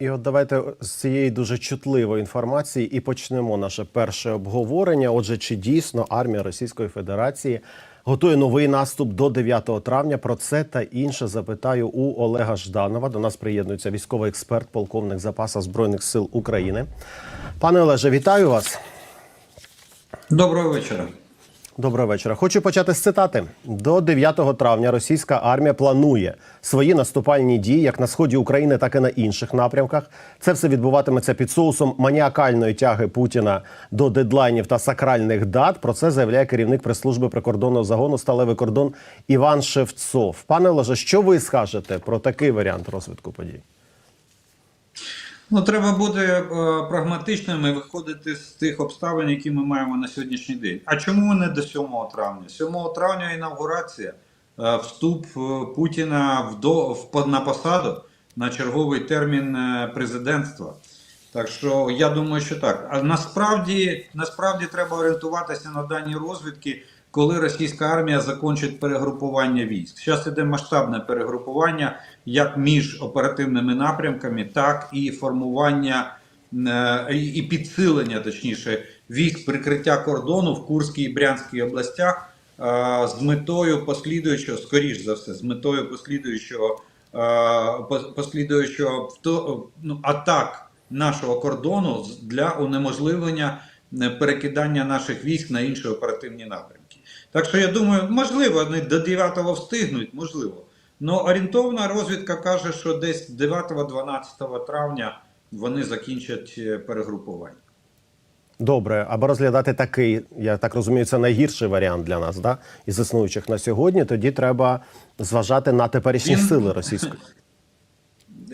І от давайте з цієї дуже чутливої інформації і почнемо наше перше обговорення. Отже, чи дійсно армія Російської Федерації готує новий наступ до 9 травня? Про це та інше запитаю у Олега Жданова. До нас приєднується військовий експерт, полковник запасу збройних сил України. Пане Олеже, вітаю вас. Доброго вечора. Доброго вечора. Хочу почати з цитати. До 9 травня російська армія планує свої наступальні дії як на сході України, так і на інших напрямках. Це все відбуватиметься під соусом маніакальної тяги Путіна до дедлайнів та сакральних дат. Про це заявляє керівник прес-служби прикордонного загону Сталевий кордон Іван Шевцов. Пане Олеже, що ви скажете про такий варіант розвитку подій? Ну, треба бути е, прагматичним і виходити з тих обставин, які ми маємо на сьогоднішній день. А чому не до 7 травня? 7 травня інавгурація, е, вступ е, Путіна в до, в, на посаду на черговий термін президентства. Так що я думаю, що так. А насправді, насправді треба орієнтуватися на дані розвідки, коли російська армія закінчить перегрупування військ. Зараз іде масштабне перегрупування як між оперативними напрямками, так і формування е, і підсилення, точніше, військ прикриття кордону в Курській і Брянській областях е, з метою послідуючого, скоріш за все, з метою послідуючого е, послідуючого ну, атак нашого кордону для унеможливлення перекидання наших військ на інші оперативні напрямки. Так що я думаю, можливо, вони до 9-го встигнуть, можливо. Ну, орієнтовна розвідка каже, що десь 9-12 травня вони закінчать е, перегрупування. Добре, аби розглядати такий, я так розумію, це найгірший варіант для нас, да? із існуючих на сьогодні. Тоді треба зважати на теперішні Він- сили російської.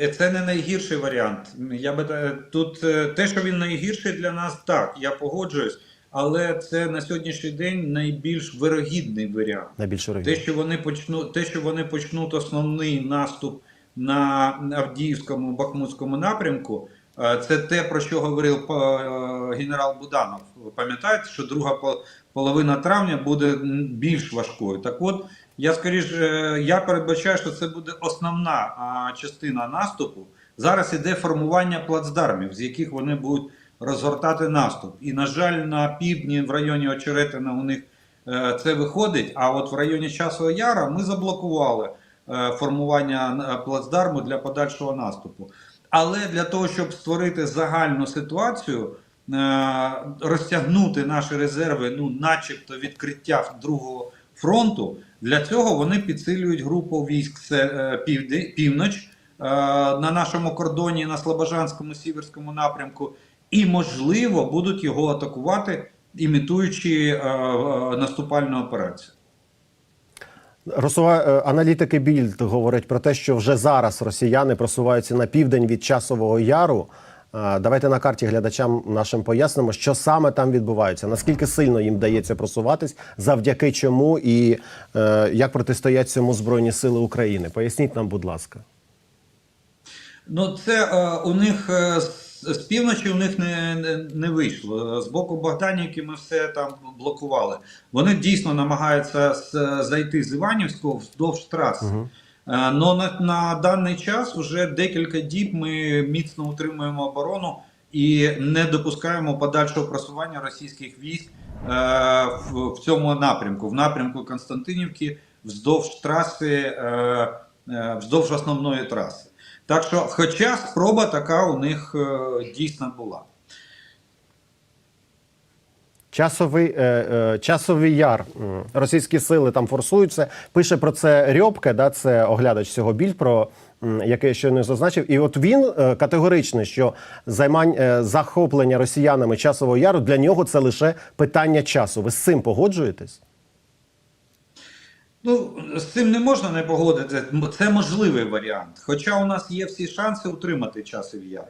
Е, Це не найгірший варіант. Я би е, тут те, що він найгірший для нас, так, я погоджуюсь, але це на сьогоднішній день найбільш вирогідний варіант. Найбільше Те, що вони почнуть, те, що вони почнуть основний наступ на Авдіївському Бахмутському напрямку, е, це те, про що говорив е, генерал Буданов. Ви пам'ятаєте, що друга по- половина травня буде більш важкою. Так от, я скоріше, е, я передбачаю, що це буде основна частина наступу. Зараз іде формування плацдармів, з яких вони будуть розгортати наступ. І, на жаль, на півдні в районі Очеретина у них Е, це виходить. А от в районі Часового Яра ми заблокували е, формування е, плацдарму для подальшого наступу. Але для того, щоб створити загальну ситуацію, розтягнути наші резерви, ну, начебто відкриття другого фронту, для цього вони підсилюють групу військ північ на нашому кордоні на Слобожанському сіверському напрямку, і, можливо, будуть його атакувати імітуючи е, е, наступальну операцію. Росова е, аналітики Більд говорять про те, що вже зараз росіяни просуваються на південь від часового яру. Е, Давайте на карті глядачам нашим пояснимо, що саме там відбувається, наскільки сильно їм вдається просуватись, завдяки чому і е, як протистоять цьому збройні сили України. Поясніть нам, будь ласка. Ну, це е, у них е, з, півночі у них не, не, не вийшло. З боку Богданівки ми все там блокували. Вони дійсно намагаються зайти з Іванівського вздовж траси. Е, Но на, на даний час вже декілька діб ми міцно утримуємо оборону і не допускаємо подальшого просування російських військ е, в, в цьому напрямку, в напрямку Константинівки, вздовж траси, е, е, вздовж основної траси. Так що, хоча спроба така у них е, дійсно була. Часовий, е, е, часовий яр. Російські сили там форсуються. Пише про це Рьобке, да, це оглядач цього більд, про який я щойно зазначив. І от він е, категоричний, що займань, захоплення росіянами часового яру для нього це лише питання часу. Ви з цим погоджуєтесь? Ну, з цим не можна не погодитися. Це можливий варіант. Хоча у нас є всі шанси утримати часів яр.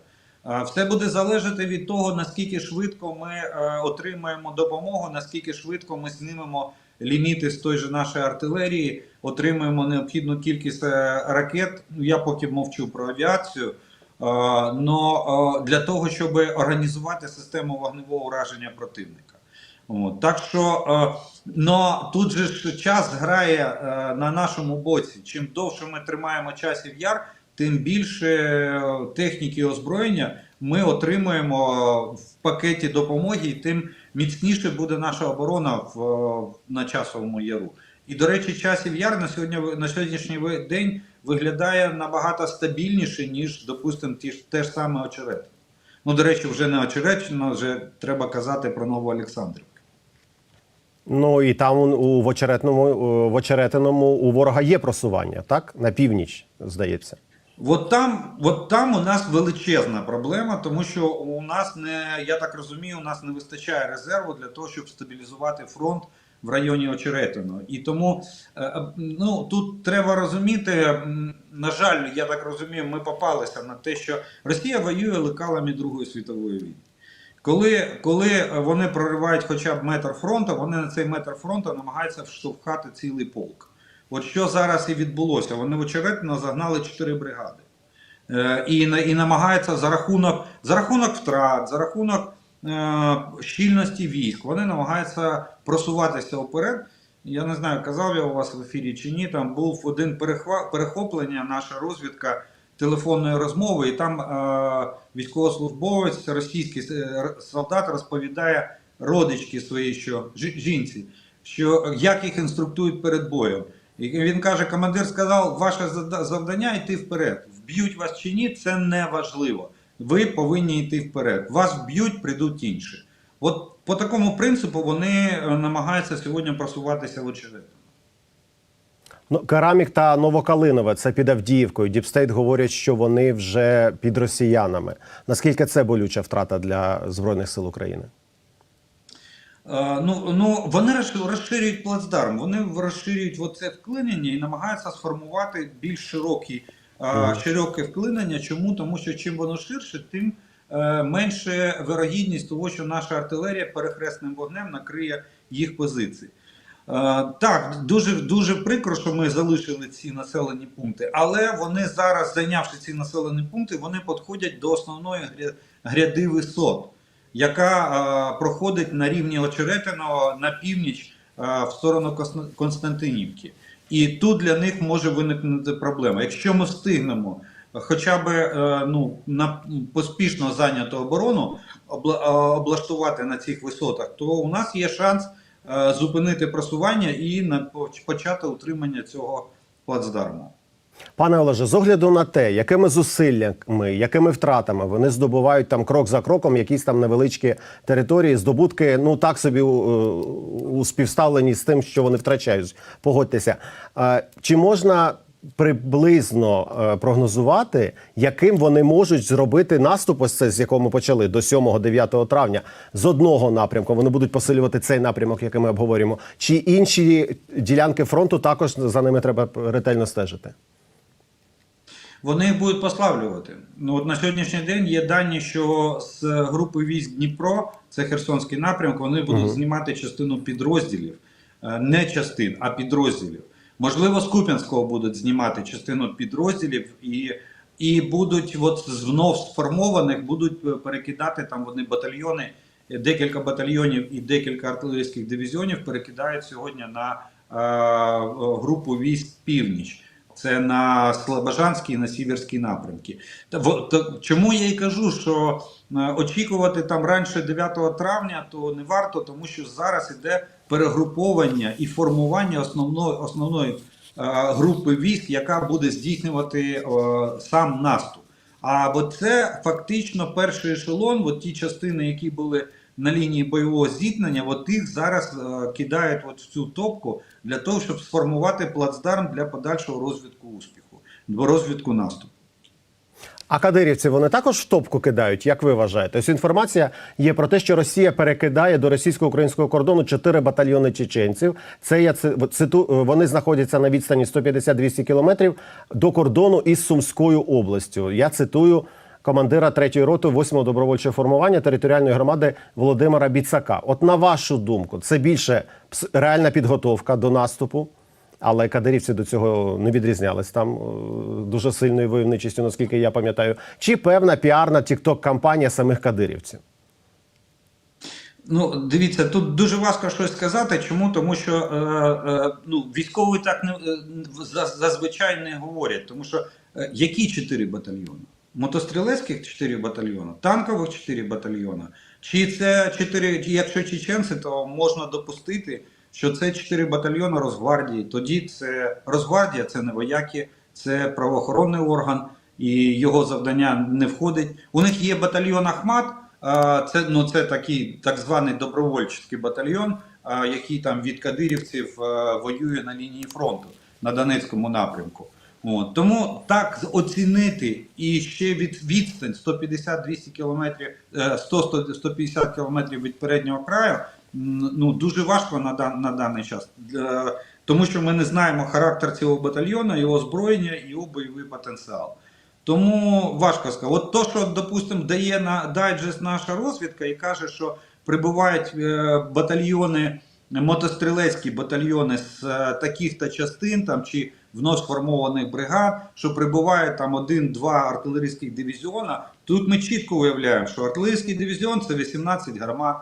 Все буде залежати від того, наскільки швидко ми е, отримаємо допомогу, наскільки швидко ми знімемо ліміти з той же нашої артилерії, отримаємо необхідну кількість е, ракет. Ну, я поки мовчу про авіацію. Но е, для того, щоб організувати систему вогневого ураження противника. От, так що, е, но тут же ж час грає е, на нашому боці. Чим довше ми тримаємо часів яр, тим більше е, техніки і озброєння ми отримуємо в пакеті допомоги, і тим міцніше буде наша оборона в, е, на часовому яру. І, до речі, часів яр на сьогодні на сьогоднішній день виглядає набагато стабільніше, ніж, допустимо, ті ж те ж саме очерет. Ну, до речі, вже не очеретчина, вже треба казати про нову Олександрівку. Ну і там у- в очеретному в очеретиному у ворога є просування, так на північ, здається. От там, от там у нас величезна проблема, тому що у нас не, я так розумію, у нас не вистачає резерву для того, щоб стабілізувати фронт в районі Очеретино. І тому е, е, ну, тут треба розуміти, на жаль, я так розумію, ми попалися на те, що Росія воює лекалами Другої світової війни. Коли, коли вони проривають хоча б метр фронту, вони на цей метр фронту намагаються вштовхати цілий полк. От що зараз і відбулося, вони в очеретино загнали 4 бригади. Е, і, і намагаються за рахунок, за рахунок втрат, за рахунок е, щільності військ, вони намагаються просуватися вперед. Я не знаю, казав я у вас в ефірі чи ні. Там був один перехоплення, наша розвідка телефонної розмови, і там е, військовослужбовець, російський е, солдат розповідає родички своїй, що жінці, що як їх інструктують перед боєм. І він каже: командир сказав, ваше завдання йти вперед. Вб'ють вас чи ні, це не важливо. Ви повинні йти вперед. Вас вб'ють, прийдуть інші. От по такому принципу вони е, намагаються сьогодні просуватися в очеретину. Ну, Керамік та Новокалинове це під Авдіївкою. Діпстейт говорять, що вони вже під росіянами. Наскільки це болюча втрата для збройних сил України? Е, Ну, ну вони розш- розширюють плацдарм, вони розширюють оце вклинення і намагаються сформувати більш широкі, е, широке вклинення. Чому? Тому що чим воно ширше, тим е, менше вирогідність того, що наша артилерія перехресним вогнем накриє їх позиції. Е, Так, дуже дуже прикро, що ми залишили ці населені пункти, але вони зараз, зайнявши ці населені пункти, вони підходять до основної гряди висот, яка е, проходить на рівні Очеретиного на північ е, в сторону Константинівки. І тут для них може виникнути проблема. Якщо ми встигнемо хоча б ну, на поспішно зайняту оборону обла- облаштувати на цих висотах, то у нас є шанс зупинити просування і почати утримання цього плацдарму. Пане Олеже, з огляду на те, якими зусиллями, якими втратами вони здобувають там крок за кроком якісь там невеличкі території, здобутки, ну так собі у, у співставленні з тим, що вони втрачають. Погодьтеся. Е, Чи можна приблизно е, прогнозувати, яким вони можуть зробити наступ, ось це з якого ми почали до 7-9 травня, з одного напрямку? Вони будуть посилювати цей напрямок, який ми обговорюємо, чи інші ділянки фронту також за ними треба ретельно стежити? Вони їх будуть послаблювати. Ну от на сьогоднішній день є дані, що з групи військ Дніпро, це Херсонський напрямок, вони будуть знімати частину підрозділів, Е, не частин, а підрозділів. Можливо, з Куп'янського будуть знімати частину підрозділів і, і будуть от з сформованих будуть е, перекидати там вони батальйони, декілька батальйонів і декілька артилерійських дивізіонів перекидають сьогодні на е, групу військ Північ. Це на Слобожанський і на Сіверський напрямки. Та, та, чому я і кажу, що е, очікувати там раніше 9 травня, то не варто, тому що зараз іде перегруповання і формування основної, основної е, групи військ, яка буде здійснювати е, сам наступ. А бо це фактично перший ешелон, от ті частини, які були на лінії бойового зіткнення, от їх зараз е, кидають от в цю топку для того, щоб сформувати плацдарм для подальшого розвитку успіху, розвитку наступу. А кадирівці вони також в топку кидають, як ви вважаєте? Ось інформація є про те, що Росія перекидає до російсько-українського кордону чотири батальйони чеченців. Це я ци- циту. Вони знаходяться на відстані 150-200 кілометрів до кордону із Сумською областю. Я цитую командира 3-ї роти 8-го добровольчого формування територіальної громади Володимира Біцака. От на вашу думку, це більше реальна підготовка до наступу. Але кадирівці до цього не відрізнялись там е, дуже сильною войовничістю, наскільки я пам'ятаю. Чи певна піарна тікток-кампанія самих кадирівців? Ну, дивіться, тут дуже важко щось сказати. Чому? Тому що е, е, ну, військові так не е, за- зазвичай не говорять, тому що Е, Які чотири батальйони? Мотострілецьких 4 батальйони, танкових 4 батальйони. Чи це 4, якщо чеченці, то можна допустити, що це 4 батальйони Росгвардії. Тоді це Росгвардія, це не вояки, це правоохоронний орган, і його завдання не входить. У них є батальйон Ахмат, це, ну, це такий так званий добровольчий батальйон, який там від кадирівців воює на лінії фронту на Донецькому напрямку. От. Тому так оцінити і ще від відстань 150-200 кілометрів, е, 100-150 кілометрів від переднього краю, ну дуже важко на, дан, на даний час. Тому що ми не знаємо характер цього батальйону, його озброєння, його бойовий потенціал. Тому важко сказати. От то, що, допустимо, дає на дайджест наша розвідка і каже, що прибувають е, батальйони, мотострілецькі батальйони з е, таких-то частин там чи вновь сформованих бригад, що прибуває там один-два артилерійських дивізіона. Тут ми чітко уявляємо, що артилерійський дивізіон це 18 гармат.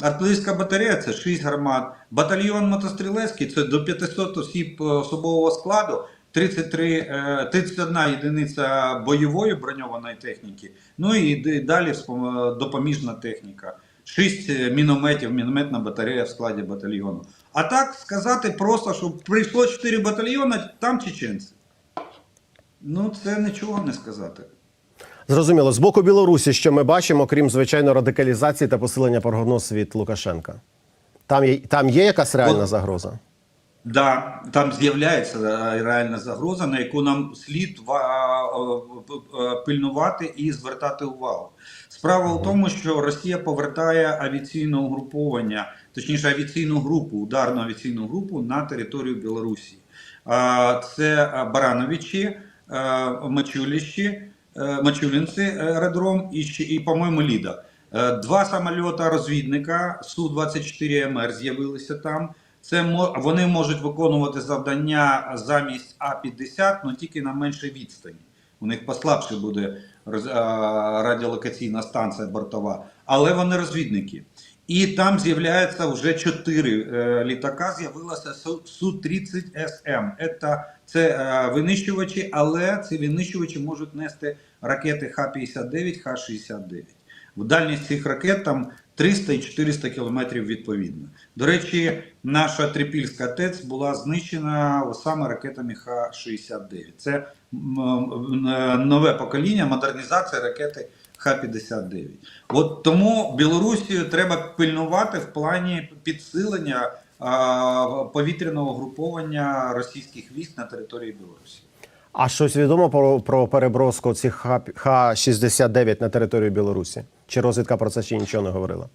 Артилерійська батарея це 6 гармат. Батальйон мотострілецький це до 500 осіб е, особового складу, 33, е, 31 єдиниця бойової броньованої техніки. Ну і далі е, допоміжна техніка. 6 мінометів, мінометна батарея в складі батальйону. А так сказати просто, що прийшло 4 батальйони, там чеченці. Ну, це нічого не сказати. Зрозуміло, з боку Білорусі, що ми бачимо, крім звичайно радикалізації та посилення прогнозу від Лукашенка. Там є, там є якась реальна От- загроза? Да, там з'являється е, реальна загроза, на яку нам слід е, е, пильнувати і звертати увагу. Справа в тому, що Росія повертає авіаційне угруповання, точніше авіаційну групу, ударну авіаційну групу на територію Білорусі. Це Барановичі, е, Е, е, аеродром і, і по-моєму, Ліда. Е, Два самольота розвідника Су-24МР з'явилися там. Це вони можуть виконувати завдання замість А-50, але тільки на меншій відстані. У них послабше буде радіолокаційна станція бортова, але вони розвідники. І там з'являється вже чотири е, літака. З'явилося Су- Су-30СМ. Це, це е, винищувачі, але ці винищувачі можуть нести ракети Х-59, Х-69. В дальність цих ракет там 300 і 400 кілометрів відповідно. До речі, наша Трипільська ТЕЦ була знищена саме ракетами Х-69. Це нове покоління, модернізація ракети Х-59. От тому Білорусію треба пильнувати в плані підсилення повітряного груповання російських військ на території Білорусі. А щось відомо про, про переброску цих Х- Х-69 на територію Білорусі? Чи розвідка про це ще нічого не говорила?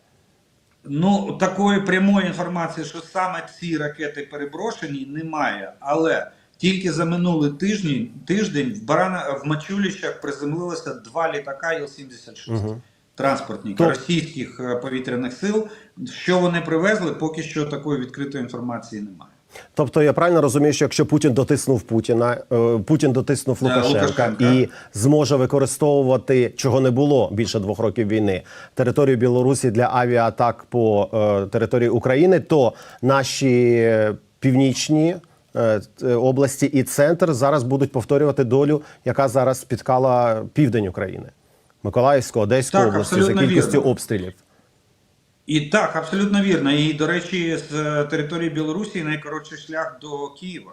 Ну, такої прямої інформації, що саме ці ракети переброшені, немає. Але тільки за минулий тиждень, тиждень в, Барана, в Мачуліщах приземлилося два літака Іл-76 Мгм. транспортні То- російських е, повітряних сил. Що вони привезли, поки що такої відкритої інформації немає. Тобто я правильно розумію, що якщо Путін дотиснув Путіна, е, Путін дотиснув Е, Лукашенка, Лукашенка. і зможе використовувати чого не було більше двох років війни територію Білорусі для авіаатак по е, території України, то наші північні області і центр зараз будуть повторювати долю, яка зараз спіткала південь України, Миколаївську, Одеську Так, області за кількістю вірно. обстрілів. І так, абсолютно вірно. І, до речі, з е, території Білорусі найкоротший шлях до Києва.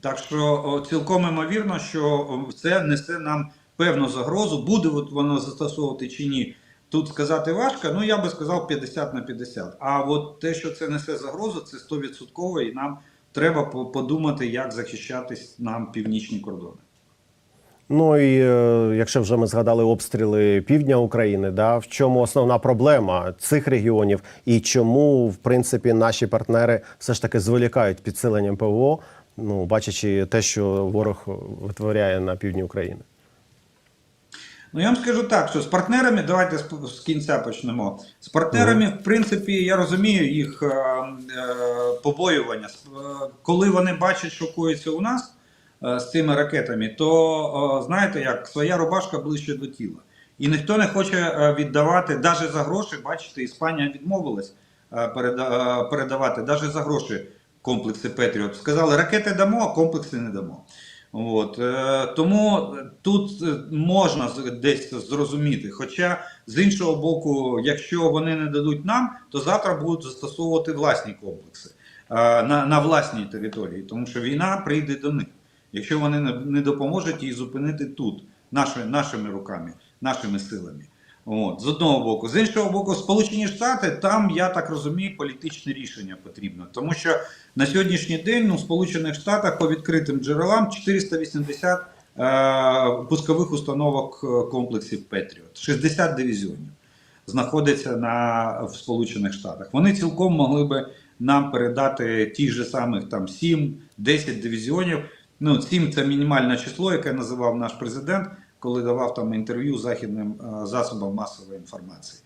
Так що цілком імовірно, що це несе нам певну загрозу. Буде от воно застосовувати чи ні. Тут сказати важко, ну я би сказав 50 на 50. А от те, що це несе загрозу, це 100% і нам треба подумати, як захищатись нам північні кордони. Ну і е, якщо вже ми згадали обстріли півдня України, да в чому основна проблема цих регіонів, і чому в принципі наші партнери все ж таки зволікають підсиленням ПВО, ну бачачи те, що ворог витворяє на півдні України. Ну, я вам скажу так, що з партнерами, давайте з, кінця почнемо. З партнерами, в принципі, я розумію їх е, е, побоювання. Е, Коли вони бачать, що коїться у нас е, з цими ракетами, то е, знаєте як, своя рубашка ближче до тіла. І ніхто не хоче е, віддавати, навіть за гроші, бачите, Іспанія відмовилась е, передавати, навіть за гроші комплекси Петріот. Сказали, ракети дамо, а комплекси не дамо. От, е, тому тут е, можна десь зрозуміти. Хоча з іншого боку, якщо вони не дадуть нам, то завтра будуть застосовувати власні комплекси е, на, на власній території, тому що війна прийде до них. Якщо вони не допоможуть їй зупинити тут, нашими, нашими руками, нашими силами. От, з одного боку. З іншого боку, Сполучені Штати, там, я так розумію, політичне рішення потрібно. Тому що на сьогоднішній день ну, в Сполучених Штатах по відкритим джерелам 480 е, пускових установок е, комплексів Петріот, 60 дивізіонів знаходиться на, в Сполучених Штатах. Вони цілком могли би нам передати ті ж самих там 7-10 дивізіонів. Ну, 7 це мінімальне число, яке називав наш президент, коли давав там інтерв'ю західним е, засобам масової інформації.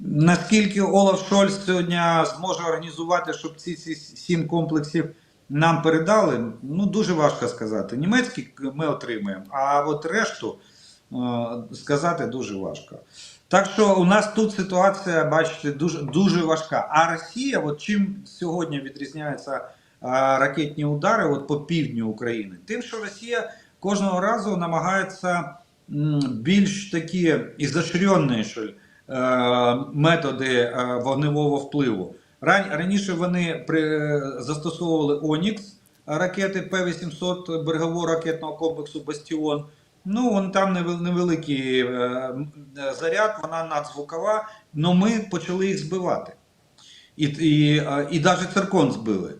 Наскільки Олаф Шольц сьогодні зможе організувати, щоб ці, сім комплексів нам передали, ну дуже важко сказати. Німецькі ми отримаємо, а от решту е, сказати дуже важко. Так що у нас тут ситуація, бачите, дуже, дуже важка. А Росія, от чим сьогодні відрізняються е, ракетні удари от по півдню України? Тим, що Росія кожного разу намагається більш такі ізощренні, що е, методи е, вогневого впливу. Раніше вони застосовували Онікс ракети П-800 берегового ракетного комплексу Бастіон. Ну, вон там невеликий е, е, заряд, вона надзвукова, але ми почали їх збивати. І, і, е, і навіть циркон збили.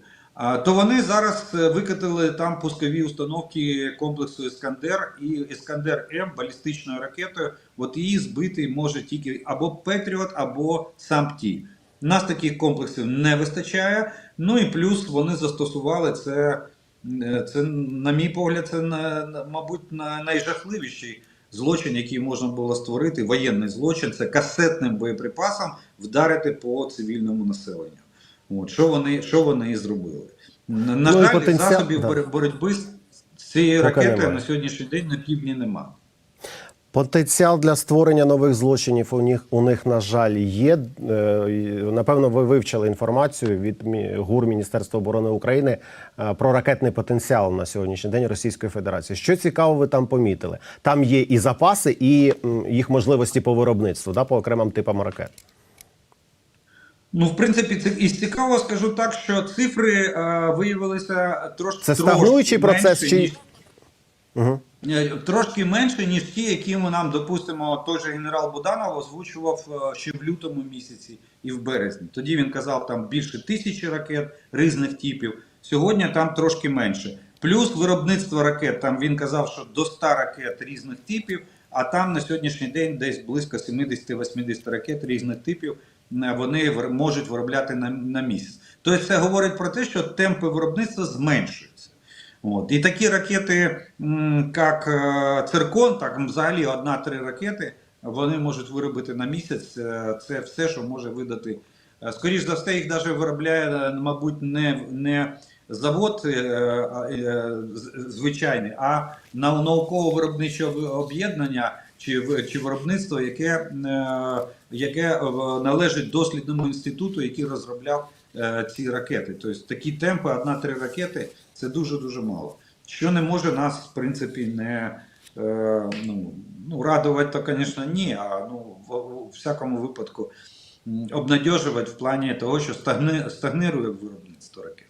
То вони зараз е, викатили там пускові установки комплексу Іскандер і Іскандер М балістичною ракетою. От її збити може тільки або Петріот, або САМПТІ. Нас таких комплексів не вистачає. Ну і плюс вони застосували це. е, Це, на мій погляд, це мабуть на найжахливіший злочин, який можна було створити, воєнний злочин, це касетним боєприпасом вдарити по цивільному населенню. От, що вони, що вони і зробили. На, на Ну, жаль, потенціал- засобів да. боротьби з цією Поки ракетою немає. на сьогоднішній день на півдні немає. Потенціал для створення нових злочинів у них у них на жаль є. Е, Напевно, ви вивчили інформацію від ГУР Міністерства оборони України е, про ракетний потенціал на сьогоднішній день Російської Федерації. Що цікаво, ви там помітили? Там є і запаси, і їх можливості по виробництву, да, по окремим типам ракет. Ну, в принципі, це і цікаво скажу так, що цифри е, виявилися трошки Це трошки стагнуючий процес менше, чи- ніж- Угу. Трошки менше, ніж ті, які ми нам, допустимо, той же генерал Буданов озвучував е, ще в лютому місяці і в березні. Тоді він казав там більше тисячі ракет різних типів. Сьогодні там трошки менше. Плюс виробництво ракет. Там він казав, що до 100 ракет різних типів, а там на сьогоднішній день десь близько 70-80 ракет різних типів вони вир- можуть виробляти на, на місяць. Тобто це говорить про те, що темпи виробництва зменшуються. От. І такі ракети, як е, циркон, так взагалі одна-три ракети, вони можуть виробити на місяць. Е, Це все, що може видати. Е, Скоріш за все, їх навіть виробляє, е, мабуть, не, не завод е, е, звичайний, а на- науково-виробниче об'єднання чи, чи виробництво, яке, е, яке належить дослідному інституту, який розробляв е, ці ракети. Тобто такі темпи, одна-три ракети це дуже-дуже мало. Що не може нас, в принципі, не е, ну, ну, радувати, то, звісно, ні, а ну, в, у всякому випадку обнадьожувати в плані того, що стагни, стагнирує виробництво ракет.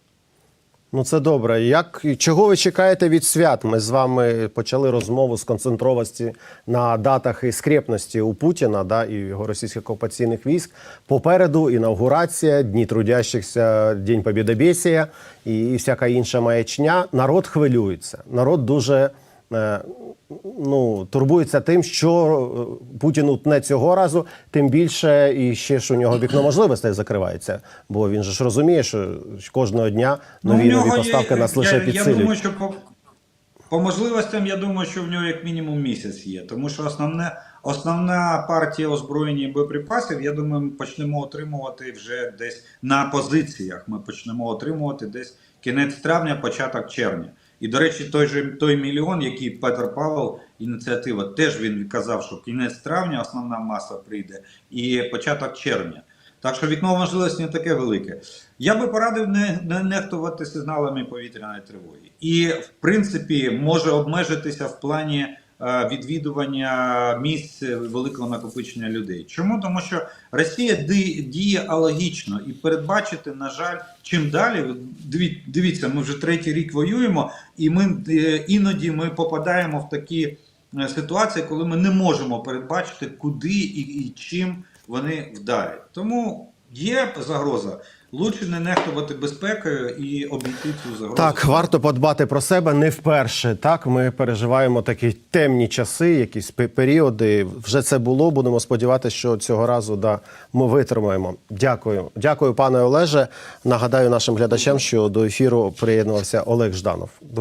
Ну це добре. Як чого ви чекаєте від свят? Ми з вами почали розмову з концентрованості на датах і скрепності у Путіна да, і його російських окупаційних військ. Попереду інаугурація, Дні трудящихся, День Побєдобєсія і всяка інша маячня. Народ хвилюється. Народ дуже ну, турбується тим, що е, Путін утне цього разу, тим більше і ще ж у нього вікно можливостей закривається. Бо він же ж розуміє, що кожного дня нові Ну, нові поставки є- нас лише я, Я думаю, що по, по можливостям, я думаю, що в нього як мінімум місяць є. Тому що основне, основна партія озброєння і боєприпасів, я думаю, ми почнемо отримувати вже десь на позиціях. Ми почнемо отримувати десь кінець травня, початок червня. І, до речі, той же той мільйон, який Петр Павел, ініціатива, теж він казав, що кінець травня основна маса прийде, і початок червня. Так що вікно можливості не таке велике. Я би порадив не, не нехтувати сигналами повітряної тривоги. І, в принципі, може обмежитися в плані відвідування місць великого накопичення людей. Чому? Тому що Росія діє алогічно і передбачити, на жаль, чим далі. Дивіться, ми вже третій рік воюємо, і ми е, іноді ми попадаємо в такі е, ситуації, коли ми не можемо передбачити, куди і, і чим вони вдарять. Тому є загроза. Лучше не нехтувати безпекою і обійти цю загрозу. Так, варто подбати про себе не вперше. Так, ми переживаємо такі темні часи, якісь періоди. Вже це було. Будемо сподіватися, що цього разу да, ми витримаємо. Дякую. Дякую, пане Олеже. Нагадаю нашим глядачам, що до ефіру приєднувався Олег Жданов.